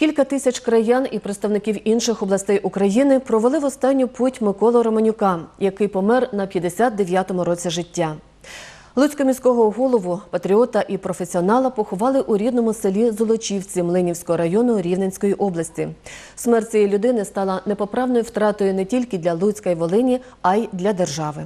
Кілька тисяч краян і представників інших областей України провели в останню путь Миколу Романюка, який помер на 59-му році життя. Луцького міського голову, патріота і професіонала поховали у рідному селі Золочівці Млинівського району Рівненської області. Смерть цієї людини стала непоправною втратою не тільки для Луцька і Волині, а й для держави.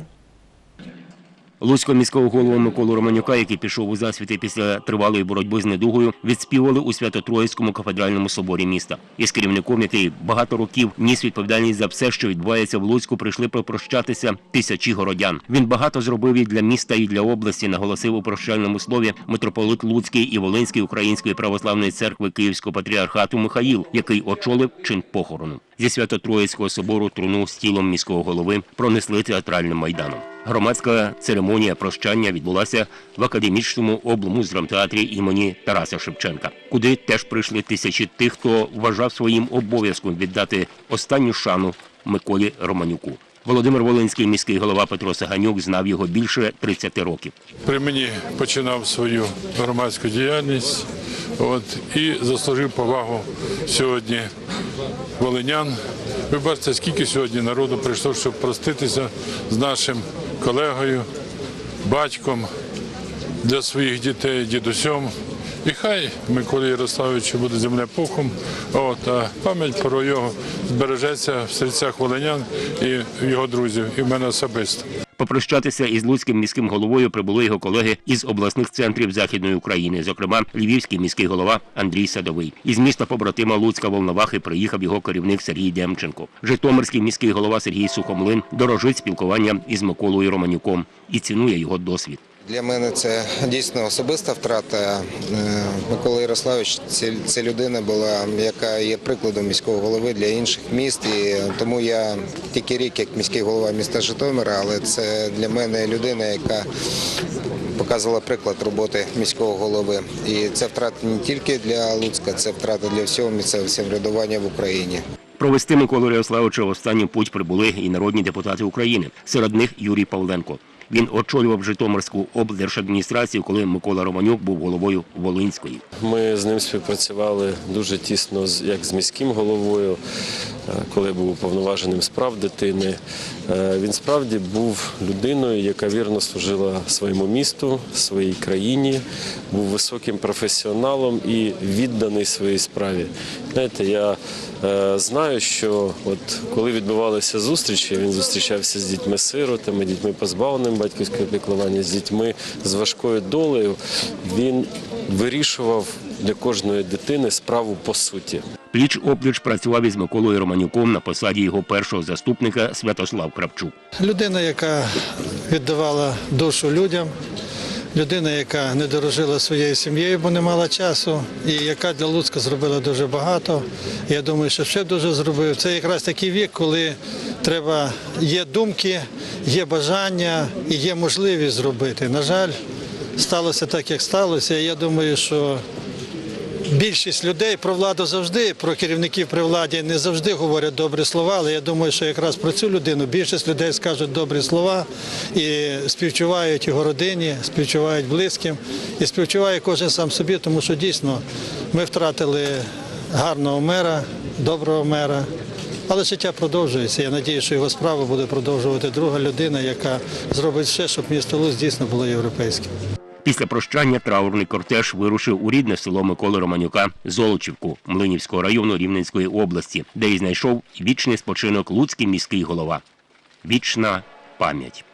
Луцького міського голову Миколу Романюка, який пішов у засвіти після тривалої боротьби з недугою, відспівали у Свято-Троїцькому кафедральному соборі міста. Із керівником, який багато років ніс відповідальність за все, що відбувається в Луцьку, прийшли попрощатися тисячі городян. Він багато зробив і для міста, і для області. Наголосив у прощальному слові митрополит Луцький і Волинський Української православної церкви Київського патріархату Михаїл, який очолив чин похорону. Зі Свято-Троїцького собору труну з тілом міського голови пронесли театральним майданом. Громадська церемонія прощання відбулася в академічному облмуздрамтеатрі імені Тараса Шевченка, куди теж прийшли тисячі тих, хто вважав своїм обов'язком віддати останню шану Миколі Романюку. Володимир Волинський міський голова Петро Саганюк знав його більше 30 років. При мені починав свою громадську діяльність от, і заслужив повагу сьогодні волинян. Ви бачите, скільки сьогодні народу прийшло, щоб проститися з нашим колегою, батьком для своїх дітей, дідусьом. І хай Миколі Ярославовичу буде земля пухом, от, а пам'ять про його збережеться в серцях волинян і його друзів, і в мене особисто. Попрощатися із Луцьким міським головою прибули його колеги із обласних центрів Західної України, зокрема Львівський міський голова Андрій Садовий. Із міста побратима Луцька Волновахи приїхав його керівник Сергій Демченко. Житомирський міський голова Сергій Сухомлин дорожить спілкування із Миколою Романюком і цінує його досвід. Для мене це дійсно особиста втрата. Е, Микола Ярославович це, людина була, яка є прикладом міського голови для інших міст. І тому я тільки рік як міський голова міста Житомира, але це для мене людина, яка показувала приклад роботи міського голови. І це втрата не тільки для Луцька, це втрата для всього місцевого самоврядування в Україні. Провести Миколу Ярославовича в останню путь прибули і народні депутати України. Серед них Юрій Павленко. Він очолював Житомирську облдержадміністрацію, коли Микола Романюк був головою Волинської. Ми з ним співпрацювали дуже тісно, як з міським головою, коли був уповноваженим справ дитини. Е, Він справді був людиною, яка вірно служила своєму місту, своїй країні, був високим професіоналом і відданий своїй справі. Знаєте, я е, знаю, що от коли відбувалися зустрічі, він зустрічався з дітьми-сиротами, дітьми позбавленими батьківського піклування, з дітьми з важкою долею. Він вирішував для кожної дитини справу по суті. Пліч опліч працював із Миколою Романюком на посаді його першого заступника Святослав Кравчук. Людина, яка віддавала душу людям, людина, яка не дорожила своєю сім'єю, бо не мала часу, і яка для Луцька зробила дуже багато. Я думаю, що ще дуже зробив. Це якраз такий вік, коли треба є думки, є бажання і є можливість зробити. На жаль, сталося так, як сталося. Я думаю, що Більшість людей про владу завжди, про керівників при владі не завжди говорять добрі слова, але я думаю, що якраз про цю людину більшість людей скажуть добрі слова і співчувають його родині, співчувають близьким і співчуває кожен сам собі, тому що дійсно ми втратили гарного мера, доброго мера. Але життя продовжується. Я сподіваюся, що його справу буде продовжувати друга людина, яка зробить все, щоб місто Луць дійсно було європейським. Після прощання траурний кортеж вирушив у рідне село Миколи Романюка Золочівку Млинівського району Рівненської області, де й знайшов вічний спочинок Луцький міський голова. Вічна пам'ять.